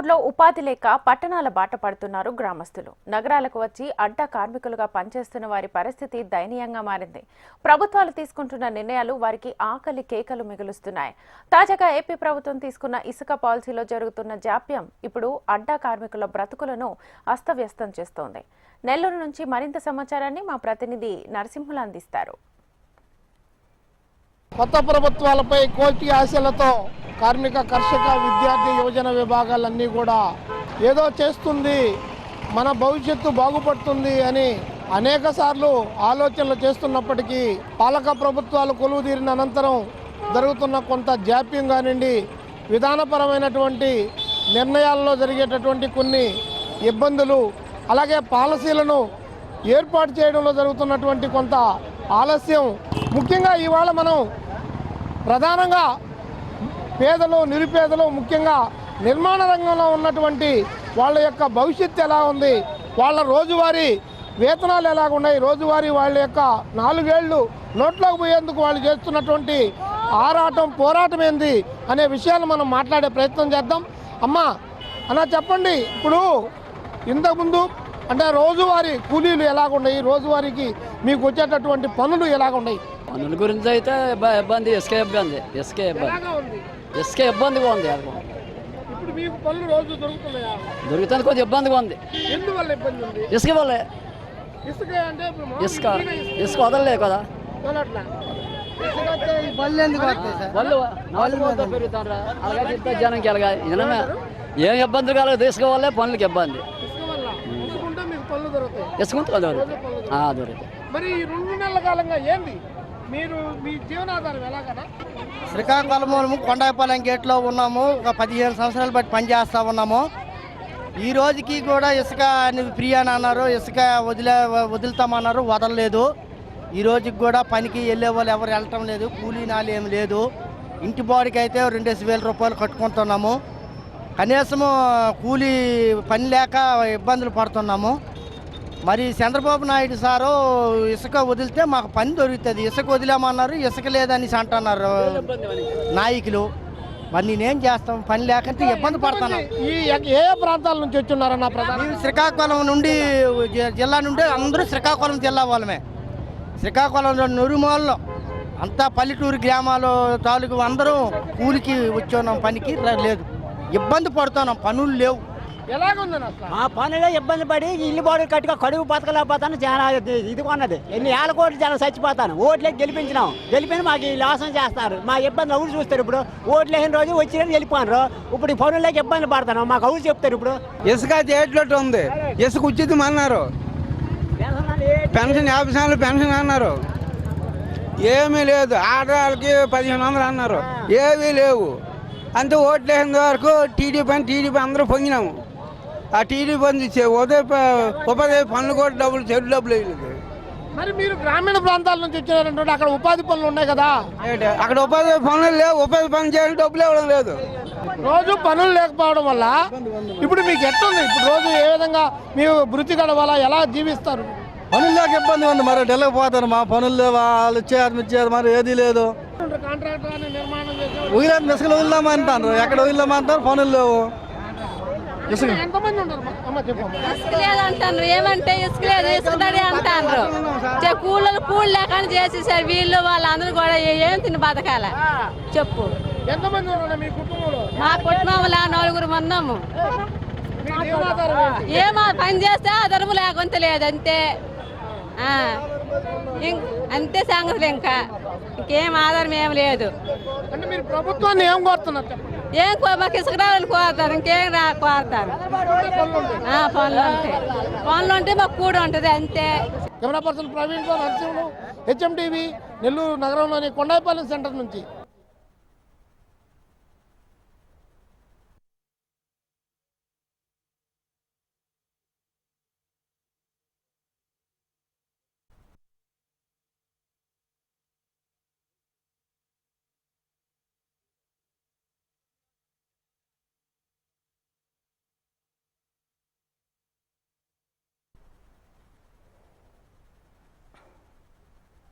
ఊర్లో ఉపాధి లేక పట్టణాల బాట పడుతున్నారు గ్రామస్తులు. నగరాలకు వచ్చి అడ్డ కార్మికులుగా పనిచేస్తున్న వారి పరిస్థితి దయనీయంగా మారింది. ప్రభుత్వాలు తీసుకుంటున్న నిర్ణయాలు వారికి ఆకలి కేకలు మిగులుస్తున్నాయి. తాజాగా ఏపీ ప్రభుత్వం తీసుకున్న ఇసుక పాలసీలో జరుగుతున్న జాప్యం ఇప్పుడు అడ్డా కార్మికుల బ్రతుకులను అస్తవ్యస్తం చేస్తోంది. నెల్లూరు నుంచి మరింత సమాచారాన్ని మా ప్రతినిధి నరసింహులు అందిస్తారు. కొత్త ప్రభుత్వాలపై కోటి ఆశలతో కార్మిక కర్షక విద్యార్థి యువజన విభాగాలన్నీ కూడా ఏదో చేస్తుంది మన భవిష్యత్తు బాగుపడుతుంది అని అనేక సార్లు ఆలోచనలు చేస్తున్నప్పటికీ పాలక ప్రభుత్వాలు కొలువు తీరిన అనంతరం జరుగుతున్న కొంత జాప్యం కానివ్వండి విధానపరమైనటువంటి నిర్ణయాల్లో జరిగేటటువంటి కొన్ని ఇబ్బందులు అలాగే పాలసీలను ఏర్పాటు చేయడంలో జరుగుతున్నటువంటి కొంత ఆలస్యం. ముఖ్యంగా ఇవాళ మనం ప్రధానంగా పేదలు నిరుపేదలు ముఖ్యంగా నిర్మాణ రంగంలో ఉన్నటువంటి వాళ్ళ యొక్క భవిష్యత్తు ఎలా ఉంది వాళ్ళ రోజువారీ వేతనాలు ఎలా ఉన్నాయి రోజువారీ వాళ్ళ యొక్క నాలుగేళ్ళు నోట్లోకి పోయేందుకు వాళ్ళు చేస్తున్నటువంటి ఆరాటం పోరాటం ఏంది అనే విషయాలు మనం మాట్లాడే ప్రయత్నం చేద్దాం. అమ్మా అన్న చెప్పండి ఇప్పుడు ఇంతకుముందు అంటే రోజువారీ కూలీలు ఎలాగున్నాయి రోజువారీకి మీకు వచ్చేటటువంటి పనులు ఎలాగున్నాయి పనుల గురించి అయితే ఇబ్బ- ఇబ్బంది ఇసుక ఇబ్బంది ఇసుక ఇబ్బంది. ఇసుక ఇబ్బందిగా ఉంది అదిగో. ఇప్పుడు మీకు పనులు రోజు దొరుకుతున్నాయా? దొరుకుతుంది కొద్దిగా ఇబ్బందిగా ఉంది. ఎందువల్ల ఇబ్బంది ఉంది? ఇసుక వల్లే. ఇసుక అంటే ఇసుక ఇసుక. వదలలే కదా. పెరుగుతారా అలాగే జనంకి అలాగా ఏం ఇబ్బంది కలగదు ఇసుక వల్లే పనులకి ఇబ్బంది. ఇసుక వల్ల? ఇసుక ఉంటే మీకు పనులు దొరుకుతాయి. దొరుకుతాయి. ఆ, దొరుకుతాయి. మరి ఈ రెండు నెలల కాలంగా ఏంది? మీరు మీ జీవనాధారం ఎలాగనా? శ్రీకాకుళం కొండాయిపాలెం గేట్లో ఉన్నాము. ఒక పదిహేను సంవత్సరాలు బట్టి పనిచేస్తూ ఉన్నాము. ఈ రోజుకి కూడా ఇసుక అనేది ఫ్రీ అని అన్నారు. ఇసుక వదిలే వదులుతామన్నారు. వదలలేదు. ఈ రోజుకి కూడా పనికి వెళ్ళే వాళ్ళు ఎవరు వెళ్ళటం లేదు. కూలీ నాలు ఏమి లేదు. ఇంటి బాడీకి అయితే రెండేసి వేల రూపాయలు కట్టుకుంటున్నాము. కనీసము కూలీ పని లేక ఇబ్బందులు పడుతున్నాము. మరి చంద్రబాబు నాయుడు సారు ఇసుక వదిలితే మాకు పని దొరుకుతుంది. ఇసుక వదిలేమన్నారు ఇసుక లేదని అంటున్నారు నాయకులు. మరి నేనేం చేస్తాం? పని లేకంటే ఇబ్బంది పడుతున్నాం ఈ ఏ ప్రాంతాల నుంచి వచ్చున్నారన్న ప్రధాన శ్రీకాకుళం నుండి జిల్లా నుండి అందరూ శ్రీకాకుళం జిల్లా వాళ్ళమే. శ్రీకాకుళంలో నురుమూలలో అంతా పల్లెటూరు గ్రామాలు తాలూకు అందరూ కూలికి వచ్చున్నాం. పనికి లేదు. ఇబ్బంది పడుతున్నాం. పనులు లేవు. పనిలో ఇబ్బంది పడి ఇల్లు బాడు కట్టుగా కడుగు బతకలేకపోతాను చాలా ఇది ఇది కొన్నది. ఎన్ని ఏళ్ళ కోట్లు జనం చచ్చిపోతాను. ఓట్లే గెలిపించినాం. గెలిపిన మాకు ఈ లాసం చేస్తారు. మా ఇబ్బంది ఎవరు చూస్తారు ఇప్పుడు? ఓట్లు వేసిన రోజు వచ్చిన వెళ్ళిపోయినారు ఇప్పుడు ఈ పనుల్లోకి ఇబ్బంది పడతాను. మాకు ఎవరు చెప్తారు ఇప్పుడు? ఇసుక చేయట్లట్టు ఉంది. ఇసుక ఉచితం అన్నారు. పెన్షన్ యాభై సార్లు పెన్షన్ అన్నారు. ఏమీ లేదు. ఆడవాళ్ళకి పదిహేను వందలు అన్నారు. ఏమీ లేవు. అంతే ఓట్లు వేసిన వరకు టీడీపీ అని టీడీపీ అందరూ పొంగినాము. ఆ టీడీపీ అని ఉదయ ఉపాధి పనులు కూడా డబ్బులు చెడు డబ్బులు వేయలేదు. మరి మీరు గ్రామీణ ప్రాంతాల నుంచి వచ్చారంటే అక్కడ ఉపాధి పనులు ఉన్నాయి కదా? అక్కడ ఉపాధి పనులు లేవు ఉపాధి పనులు చేయాలి డబ్బులు ఇవ్వడం లేదు. రోజు పనులు లేకపోవడం వల్ల ఇప్పుడు మీకు ఎట్లుంది? ఇప్పుడు రోజు ఏ విధంగా మీరు వృత్తి గడవాలా? ఎలా జీవిస్తారు? పనుల్లోకి ఇబ్బంది ఉంది మరి. ఢిల్లీకి పోతారు మా పనులు లేవా వాళ్ళు ఇచ్చారు ఇచ్చారు మరి ఏది లేదు. కాంట్రాక్టర్ అని నిర్మాణం చేసే ఊగిలేదు మిసకలు వదిలేమంటారు ఎక్కడ వదిలేమంటారు పనులు లేవు ఇసుక ఎంతమంది ఉంటారు అమ్మ చెప్పమ్మా ఇసుక లేదు అంటారు ఏమంటే ఇసుక లేదు ఇసుక తడి అంటారు కూలీలు కూలి లేకుండా చేసేసారు వీళ్ళు వాళ్ళందరూ కూడా ఏం తిని బతకాల. చెప్పు. ఎంతమంది ఉన్నారు మీ కుటుంబంలో? నలుగురు ఉన్నాము. ఏమో పని చేస్తే ఆధారము లేకుంటే లేదు అంతే. ఆ. అంతే సంగతులు ఇంకా. ఇంకేం ఆధారం ఏం లేదు. అంటే మీరు ప్రభుత్వాన్ని ఏం కోరుతున్నారు ఏం కో- మాకు ఇసుక రావాలని కోరుతారు ఇంకేం రా కోరుతారు పనులు ఉంటాయి. పనులు ఉంటే మాకు కూడా ఉంటుంది అంతే. Camera person Praveen Narasimhulu HM TV Nellore నగరంలోని కొండాయిపాలెం సెంటర్ నుంచి.